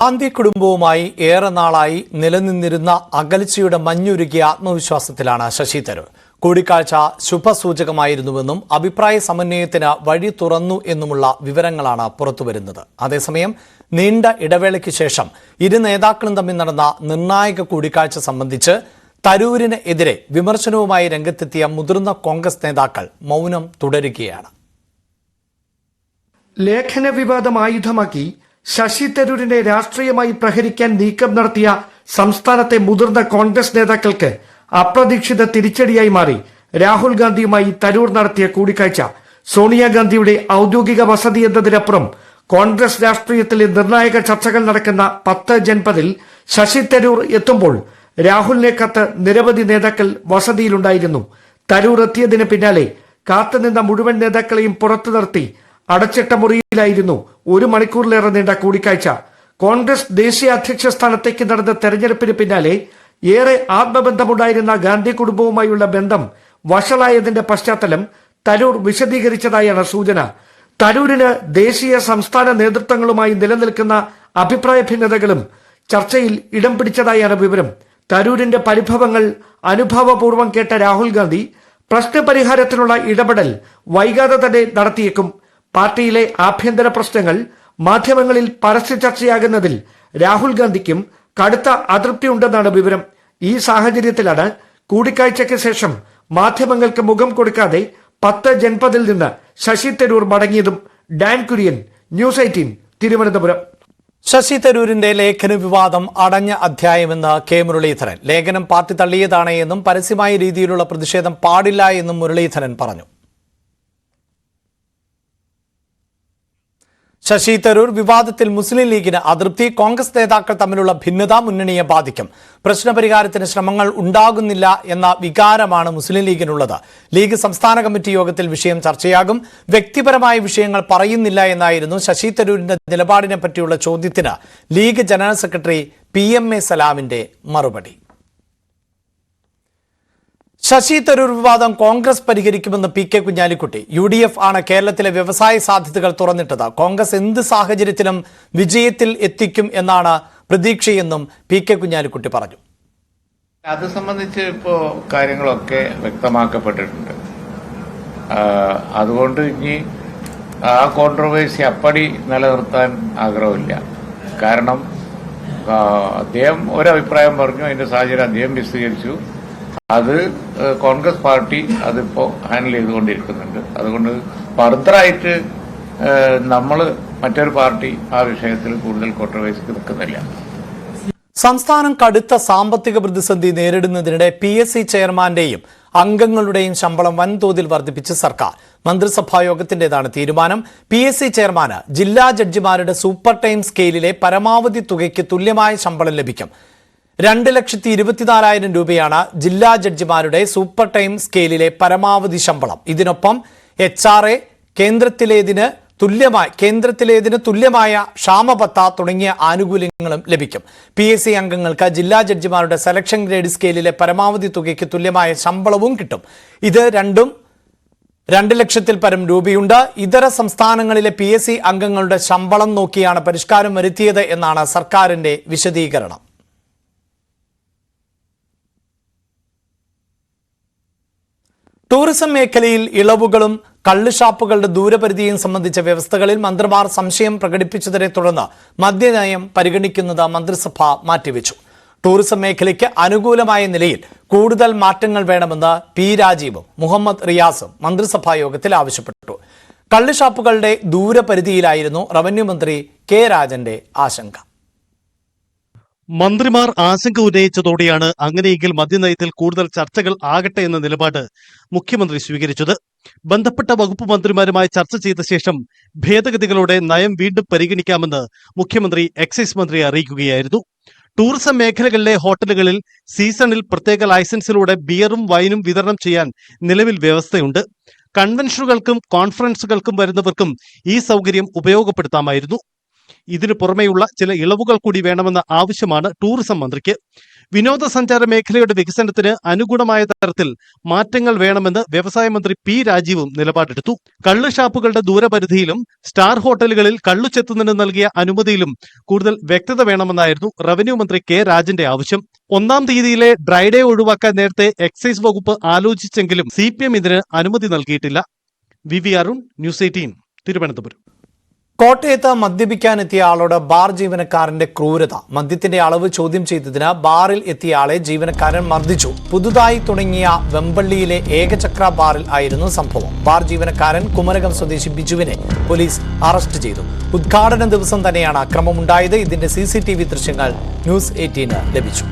ഗാന്ധി കുടുംബവുമായി ഏറെ നാളായി നിലനിന്നിരുന്ന അകൽച്ചയുടെ മഞ്ഞുരുകിയ ആത്മവിശ്വാസത്തിലാണ് ശശി തരൂർ. കൂടിക്കാഴ്ച ശുഭസൂചകമായിരുന്നുവെന്നും അഭിപ്രായ സമന്വയത്തിന് വഴി തുറന്നു എന്നുമുള്ള വിവരങ്ങളാണ് പുറത്തുവരുന്നത്. അതേസമയം നീണ്ട ഇടവേളയ്ക്ക് ശേഷം ഇരു നേതാക്കളും തമ്മിൽ നടന്ന നിർണായക കൂടിക്കാഴ്ച സംബന്ധിച്ച് തരൂരിന് എതിരെ വിമർശനവുമായി രംഗത്തെത്തിയ മുതിർന്ന കോൺഗ്രസ് നേതാക്കൾ മൗനം തുടരുകയാണ്. ലേഖന വിവാദം ആയുധമാക്കി ശശി തരൂരിനെ രാഷ്ട്രീയമായി പ്രഹരിക്കാൻ നീക്കം നടത്തിയ സംസ്ഥാനത്തെ മുതിർന്ന കോൺഗ്രസ് നേതാക്കൾക്ക് അപ്രതീക്ഷിത തിരിച്ചടിയായി മാറി. രാഹുൽ ഗാന്ധിയുമായി തരൂർ നടത്തിയ കൂടിക്കാഴ്ച. സോണിയാഗാന്ധിയുടെ ഔദ്യോഗിക വസതി എന്നതിനപ്പുറം കോൺഗ്രസ് രാഷ്ട്രീയത്തിലെ നിർണായക ചർച്ചകൾ നടക്കുന്ന പത്ത് ജൻപതിൽ ശശി തരൂർ എത്തുമ്പോൾ രാഹുലിനെ കത്ത് നിരവധി നേതാക്കൾ വസതിയിലുണ്ടായിരുന്നു. തരൂർ എത്തിയതിന് പിന്നാലെ കാത്തുനിന്ന മുഴുവൻ നേതാക്കളെയും പുറത്തു നിർത്തി അടച്ചിട്ട മുറിയിലായിരുന്നു ഒരു മണിക്കൂറിലേറെ നീണ്ട കൂടിക്കാഴ്ച. കോൺഗ്രസ് ദേശീയ അധ്യക്ഷ സ്ഥാനത്തേക്ക് നടന്ന തെരഞ്ഞെടുപ്പിന് പിന്നാലെ ഏറെ ആത്മബന്ധമുണ്ടായിരുന്ന ഗാന്ധി കുടുംബവുമായുള്ള ബന്ധം വഷളായതിന്റെ പശ്ചാത്തലം തരൂർ വിശദീകരിച്ചതായാണ് സൂചന. തരൂരിന് ദേശീയ സംസ്ഥാന നേതൃത്വങ്ങളുമായി നിലനിൽക്കുന്ന അഭിപ്രായ ഭിന്നതകളും ചർച്ചയിൽ ഇടം പിടിച്ചതായാണ് വിവരം. തരൂരിന്റെ പരിഭവങ്ങൾ അനുഭാവപൂർവം കേട്ട രാഹുൽ ഗാന്ധി പ്രശ്നപരിഹാരത്തിനുള്ള ഇടപെടൽ വൈകാതെ തന്നെ നടത്തിയേക്കും പാർട്ടിയിലെ ആഭ്യന്തര പ്രശ്നങ്ങൾ മാധ്യമങ്ങളിൽ പരസ്യ ചർച്ചയാകുന്നതിൽ രാഹുൽ ഗാന്ധിക്കും കടുത്ത അതൃപ്തിയുണ്ടെന്നാണ് വിവരം. ഈ സാഹചര്യത്തിലാണ് കൂടിക്കാഴ്ചയ്ക്ക് ശേഷം മാധ്യമങ്ങൾക്ക് മുഖം കൊടുക്കാതെ പത്ത് ജൻപതിൽ നിന്ന് Shashi Tharoor മടങ്ങിയതും Dan Kurian news eighteen Thiruvananthapuram. Shashi തരൂരിന്റെ ലേഖന വിവാദം അടഞ്ഞ അധ്യായമെന്ന് കെ. മുരളീധരൻ. ലേഖനം പാർട്ടി തള്ളിയതാണ് എന്നും പരസ്യമായ രീതിയിലുള്ള പ്രതിഷേധം പാടില്ല എന്നും മുരളീധരൻ പറഞ്ഞു. ശശി തരൂർ വിവാദത്തിൽ മുസ്ലിം ലീഗിന് അതൃപ്തി കോൺഗ്രസ് നേതാക്കൾ തമ്മിലുള്ള ഭിന്നത മുന്നണിയെ ബാധിക്കും. പ്രശ്നപരിഹാരത്തിന് ശ്രമങ്ങൾ ഉണ്ടാകുന്നില്ല എന്ന വികാരമാണ് മുസ്ലിം ലീഗിനുള്ളത്. ലീഗ് സംസ്ഥാന കമ്മിറ്റി യോഗത്തിൽ വിഷയം ചർച്ചയാകും. വ്യക്തിപരമായ വിഷയങ്ങൾ പറയുന്നില്ല എന്നായിരുന്നു ശശി തരൂരിന്റെ നിലപാടിനെ പറ്റിയുള്ള ചോദ്യത്തിന് league general secretary P M A സലാമിന്റെ മറുപടി. ശശി തരൂർ വിവാദം കോൺഗ്രസ് പരിഹരിക്കുമെന്ന് P K Kunhalikutty. U D F ആണ് കേരളത്തിലെ വ്യവസായ സാധ്യതകൾ തുറന്നിട്ടത്. കോൺഗ്രസ് എന്ത് സാഹചര്യത്തിലും വിജയത്തിൽ എത്തിക്കും എന്നാണ് പ്രതീക്ഷയെന്നും പി കെ കുഞ്ഞാലിക്കുട്ടി പറഞ്ഞു. അത് സംബന്ധിച്ച് ഇപ്പോ കാര്യങ്ങളൊക്കെ വ്യക്തമാക്കപ്പെട്ടിട്ടുണ്ട്. അതുകൊണ്ട് ഇനി ആ കോൺട്രവേഴ്സി അപ്പടി നിലനിർത്താൻ ആഗ്രഹമില്ല. കാരണം അദ്ദേഹം ഒരഭിപ്രായം പറഞ്ഞു അതിന്റെ സാഹചര്യം അദ്ദേഹം വിശദീകരിച്ചു. അത് കോൺഗ്രസ് പാർട്ടി അതിപ്പോ ഹാൻഡിൽ ചെയ്തുകൊണ്ടിരിക്കുന്നുണ്ട്. അതുകൊണ്ട് ഫർദറായിട്ട് നമ്മൾ മറ്റൊരു പാർട്ടി ആ വിഷയത്തിൽ കൂടുതൽ കോൺട്രവേഴ്സിക്ക് നിൽക്കുന്നില്ല. സംസ്ഥാനം കടുത്ത സാമ്പത്തിക പ്രതിസന്ധി നേരിടുന്നതിനിടെ പി എസ് സി ചെയർമാന്റെയും അംഗങ്ങളുടെയും ശമ്പളം വൻതോതിൽ വർദ്ധിപ്പിച്ച് സർക്കാർ. മന്ത്രിസഭാ യോഗത്തിന്റേതാണ് തീരുമാനം. പി എസ് സി ചെയർമാന് ജില്ലാ ജഡ്ജിമാരുടെ സൂപ്പർ ടൈം സ്കെയിലിലെ പരമാവധി തുകയ്ക്ക് തുല്യമായ ശമ്പളം ലഭിക്കും. രണ്ട് ലക്ഷത്തി ഇരുപത്തിനാലായിരം രൂപയാണ് ജില്ലാ ജഡ്ജിമാരുടെ സൂപ്പർ ടൈം സ്കെയിലിലെ പരമാവധി ശമ്പളം. ഇതിനൊപ്പം എച്ച് ആർ എ കേന്ദ്രത്തിലേതിന് തുല്യമായി കേന്ദ്രത്തിലേതിന് തുല്യമായ ക്ഷാമബത്ത തുടങ്ങിയ ആനുകൂല്യങ്ങളും ലഭിക്കും. പി എസ് സി അംഗങ്ങൾക്ക് ജില്ലാ ജഡ്ജിമാരുടെ സെലക്ഷൻ ഗ്രേഡ് സ്കെയിലിലെ പരമാവധി തുകയ്ക്ക് തുല്യമായ ശമ്പളവും കിട്ടും. ഇത് രണ്ടും രണ്ട് ലക്ഷത്തിൽ പരം രൂപയുണ്ട്. ഇതര സംസ്ഥാനങ്ങളിലെ പി അംഗങ്ങളുടെ ശമ്പളം നോക്കിയാണ് പരിഷ്കാരം വരുത്തിയത് എന്നാണ് സർക്കാരിന്റെ വിശദീകരണം. ടൂറിസം മേഖലയിൽ ഇളവുകളും കള്ളുഷാപ്പുകളുടെ ദൂരപരിധിയും സംബന്ധിച്ച വ്യവസ്ഥകളിൽ മന്ത്രിമാർ സംശയം പ്രകടിപ്പിച്ചതിനെ തുടർന്ന് മദ്യനയം പരിഗണിക്കുന്നത് മന്ത്രിസഭ മാറ്റിവെച്ചു. ടൂറിസം മേഖലയ്ക്ക് അനുകൂലമായ നിലയിൽ കൂടുതൽ മാറ്റങ്ങൾ വേണമെന്ന് പി രാജീവും മുഹമ്മദ് റിയാസും മന്ത്രിസഭാ യോഗത്തിൽ ആവശ്യപ്പെട്ടു. കള്ളുഷാപ്പുകളുടെ ദൂരപരിധിയിലായിരുന്നു റവന്യൂ മന്ത്രി കെ രാജന്റെ ആശങ്ക. മന്ത്രിമാർ ആശങ്ക ഉന്നയിച്ചതോടെയാണ് അങ്ങനെയെങ്കിൽ മദ്യനയത്തിൽ കൂടുതൽ ചർച്ചകൾ ആകട്ടെ എന്ന നിലപാട് മുഖ്യമന്ത്രി സ്വീകരിച്ചത്. ബന്ധപ്പെട്ട വകുപ്പ് മന്ത്രിമാരുമായി ചർച്ച ചെയ്ത ശേഷം ഭേദഗതികളോടെ നയം വീണ്ടും പരിഗണിക്കാമെന്ന് മുഖ്യമന്ത്രി എക്സൈസ് മന്ത്രി അറിയിക്കുകയായിരുന്നു. ടൂറിസം മേഖലകളിലെ ഹോട്ടലുകളിൽ സീസണിൽ പ്രത്യേക ലൈസൻസിലൂടെ ബിയറും വൈനും വിതരണം ചെയ്യാൻ നിലവിൽ വ്യവസ്ഥയുണ്ട്. കൺവെൻഷനുകൾക്കും കോൺഫറൻസുകൾക്കും വരുന്നവർക്കും ഈ സൗകര്യം ഉപയോഗപ്പെടുത്താമായിരുന്നു. ഇതിനു പുറമെയുള്ള ചില ഇളവുകൾ കൂടി വേണമെന്ന ആവശ്യമാണ് ടൂറിസം മന്ത്രിക്ക്. വിനോദസഞ്ചാര മേഖലയുടെ വികസനത്തിന് അനുഗുണമായ തരത്തിൽ മാറ്റങ്ങൾ വേണമെന്ന് വ്യവസായ മന്ത്രി പി രാജീവും നിലപാടെടുത്തു. കള്ള് ഷാപ്പുകളുടെ ദൂരപരിധിയിലും സ്റ്റാർ ഹോട്ടലുകളിൽ കള്ളു ചെത്തുന്നതിന് നൽകിയ അനുമതിയിലും കൂടുതൽ വ്യക്തത വേണമെന്നായിരുന്നു റവന്യൂ മന്ത്രി കെ രാജന്റെ ആവശ്യം. ഒന്നാം തീയതിയിലെ ഡ്രൈഡേ ഒഴിവാക്കാൻ നേരത്തെ എക്സൈസ് വകുപ്പ് ആലോചിച്ചെങ്കിലും സി പി എം ഇതിന് അനുമതി നൽകിയിട്ടില്ല. V V Arun news eighteen Thiruvananthapuram. കോട്ടയത്ത് മദ്യപിക്കാനെത്തിയ ആളോട് ബാർ ജീവനക്കാരന്റെ ക്രൂരത. മദ്യത്തിന്റെ അളവ് ചോദ്യം ചെയ്തതിന് ബാറിൽ എത്തിയ ആളെ ജീവനക്കാരൻ മർദ്ദിച്ചു. പുതുതായി തുടങ്ങിയ വെമ്പള്ളിയിലെ ഏകചക്ര ബാറിൽ ആയിരുന്നു സംഭവം. ബാർ ജീവനക്കാരൻ കുമരകം സ്വദേശി ബിജുവിനെ പോലീസ് അറസ്റ്റ് ചെയ്തു. ഉദ്ഘാടന ദിവസം തന്നെയാണ് അക്രമമുണ്ടായത്. ഇതിന്റെ സി സി ടി വി ദൃശ്യങ്ങൾ ന്യൂസ് എയ്റ്റീന് ലഭിച്ചു.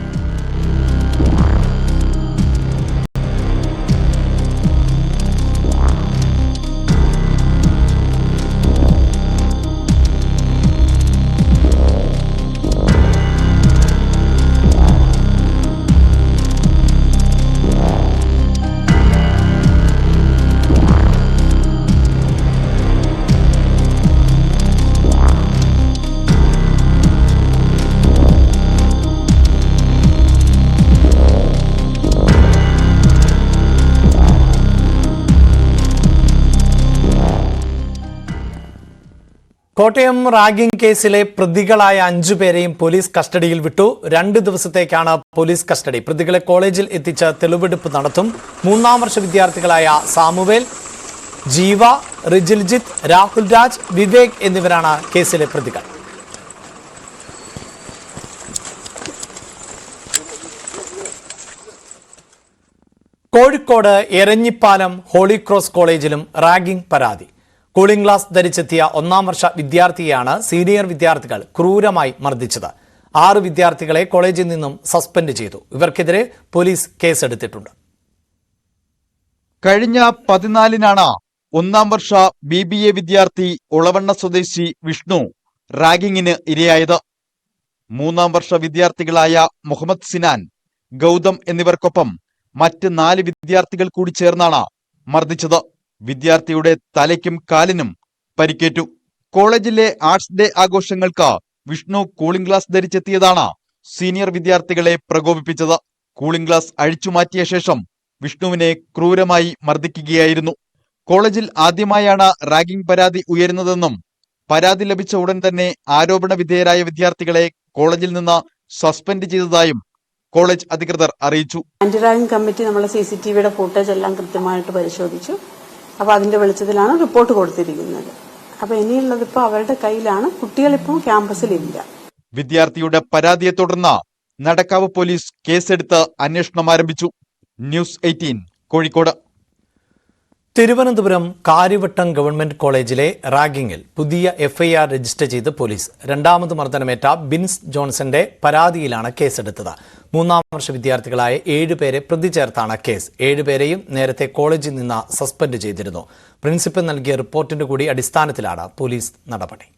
കോട്ടയം റാഗിംഗ് കേസിലെ പ്രതികളായ അഞ്ചു പേരെയും പോലീസ് കസ്റ്റഡിയിൽ വിട്ടു. രണ്ട് ദിവസത്തേക്കാണ് പോലീസ് കസ്റ്റഡി. പ്രതികളെ കോളേജിൽ എത്തിച്ച് തെളിവെടുപ്പ് നടത്തും. മൂന്നാം വർഷ വിദ്യാർത്ഥികളായ സാമുവേൽ ജീവ റിജിൽജിത്ത് രാഹുൽ രാജ് വിവേക് എന്നിവരാണ് കേസിലെ പ്രതികൾ. കോഴിക്കോട് എരഞ്ഞിപ്പാലം ഹോളി ക്രോസ് കോളേജിലും റാഗിംഗ് പരാതി. കൂളിംഗ് ഗ്ലാസ് ധരിച്ചെത്തിയ ഒന്നാം വർഷ വിദ്യാർത്ഥിയെയാണ് സീനിയർ വിദ്യാർത്ഥികൾ ക്രൂരമായി മർദ്ദിച്ചത്. ആറ് വിദ്യാർത്ഥികളെ കോളേജിൽ നിന്നും സസ്പെൻഡ് ചെയ്തു. ഇവർക്കെതിരെ പോലീസ് കേസെടുത്തിട്ടുണ്ട്. കഴിഞ്ഞ പതിനാലിനാണ് ഒന്നാം വർഷ ബി ബി എ വിദ്യാർത്ഥി ഉളവണ്ണ സ്വദേശി വിഷ്ണു റാഗിങ്ങിന് ഇരയായത്. മൂന്നാം വർഷ വിദ്യാർത്ഥികളായ മുഹമ്മദ് സിനാൻ ഗൗതം എന്നിവർക്കൊപ്പം മറ്റ് നാല് വിദ്യാർത്ഥികൾ കൂടി ചേർന്നാണ് മർദ്ദിച്ചത്. വിദ്യാർത്ഥിയുടെ തലയ്ക്കും കാലിനും പരിക്കേറ്റു. കോളേജിലെ ആർട്സ് ഡേ ആഘോഷങ്ങൾക്ക് വിഷ്ണു കൂളിംഗ് ഗ്ലാസ് ധരിച്ചെത്തിയതാണ് സീനിയർ വിദ്യാർത്ഥികളെ പ്രകോപിപ്പിച്ചത്. കൂളിംഗ് ഗ്ലാസ് അഴിച്ചുമാറ്റിയ ശേഷം വിഷ്ണുവിനെ ക്രൂരമായി മർദ്ദിക്കുകയായിരുന്നു. കോളേജിൽ ആദ്യമായാണ് റാഗിംഗ് പരാതി ഉയരുന്നതെന്നും പരാതി ലഭിച്ച ഉടൻ തന്നെ ആരോപണ വിധേയരായ വിദ്യാർത്ഥികളെ കോളേജിൽ നിന്ന് സസ്പെൻഡ് ചെയ്തതായും കോളേജ് അധികൃതർ അറിയിച്ചു. ആന്റി റാഗിംഗ് കമ്മിറ്റി നമ്മളെ സി സി ടി വിയുടെ ഫുട്ടേജ് എല്ലാം കൃത്യമായിട്ട് പരിശോധിച്ചു. അപ്പോൾ അതിന്റെ വെളിച്ചത്തിലാണ് റിപ്പോർട്ട് കൊടുത്തിരിക്കുന്നത്. അപ്പോൾ ഇനിയുള്ളത് ഇപ്പോൾ അവരുടെ കയ്യിലാണ്. കുട്ടികളിപ്പോൾ ക്യാമ്പസിലില്ല. വിദ്യാർത്ഥിയുടെ പരാതിയെ തുടർന്ന് നടക്കാവ് പോലീസ് കേസെടുത്ത് അന്വേഷണം ആരംഭിച്ചു. News eighteen Kozhikode. Thiruvananthapuram Karyavattom government കോളേജിലെ റാഗിങ്ങിൽ പുതിയ എഫ്ഐആർ രജിസ്റ്റർ ചെയ്ത് പോലീസ്. രണ്ടാമത് മർദ്ദനമേറ്റ ബിൻസ് ജോൺസന്റെ പരാതിയിലാണ് കേസെടുത്തത്. മൂന്നാം വർഷ വിദ്യാർത്ഥികളായ ഏഴുപേരെ പ്രതി ചേർത്താണ് കേസ്. ഏഴുപേരെയും നേരത്തെ കോളേജിൽ നിന്ന് സസ്പെൻഡ് ചെയ്തിരുന്നു. പ്രിൻസിപ്പൽ നൽകിയ റിപ്പോർട്ടിന്റെ കൂടി അടിസ്ഥാനത്തിലാണ് പോലീസ് നടപടി.